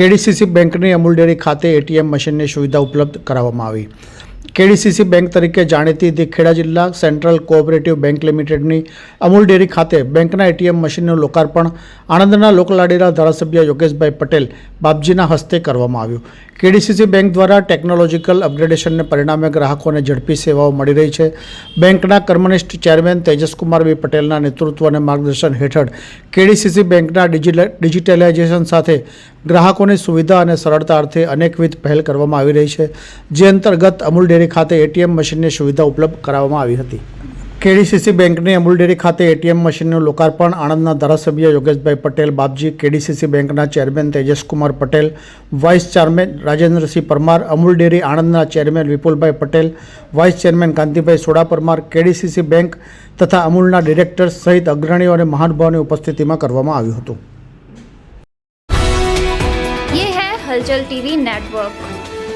KDCC બેંકની Amul dairy ખાતે ATM મશીનની સુવિધા ઉપલબ્ધ કરાવવામાં આવી. કેડીસીસી બેંક તરીકે જાણીતી હતી ખેડા જિલ્લા સેન્ટ્રલ કોઓપરેટિવ બેંક લિમિટેડની અમૂલ ડેરી ખાતે બેંકના એટીએમ મશીનનું લોકાર્પણ. આણંદના લોકલાડીના ધારાસભ્ય યોગેશભાઈ પટેલ બાપજીના હસ્તે કરવામાં આવ્યું. કેડીસીસી બેંક દ્વારા ટેકનોલોજીકલ અપગ્રેડેશનને પરિણામે ગ્રાહકોને ઝડપી સેવાઓ મળી રહી છે. બેંકના કર્મનિષ્ઠ ચેરમેન તેજસકુમાર બી પટેલના નેતૃત્વ અને માર્ગદર્શન હેઠળ કેડીસીસી બેંકના ડિજિટલ ડિજિટલાઇઝેશન સાથે ગ્રાહકોની સુવિધા અને સરળતા અર્થે અનેકવિધ પહેલ કરવામાં આવી રહી છે. જે અંતર્ગત અમૂલ ડેરી ખાતે એટીએમ મશીનની સુવિધા ઉપલબ્ધ કરાવવામાં આવી હતી. કેડીસીસી બેંકની અમૂલ ડેરી ખાતે એટીએમ મશીનનું લોકાર્પણ આણંદના ધારાસભ્ય યોગેશભાઈ પટેલ, બાપજી કેડીસીસી બેંકના chairman Tejaskumar Patel, vice chairman Rajendrasinh Parmar, Amul dairy આણંદના chairman Vipulbhai Patel, vice chairman Kantibhai Soda Parmar, KDCC bank તથા અમૂલના ડિરેક્ટર્સ સહિત અગ્રણીઓ અને મહાનુભાવોની ઉપસ્થિતિમાં કરવામાં આવ્યું હતું. હલચલ ટીવી નેટવર્ક.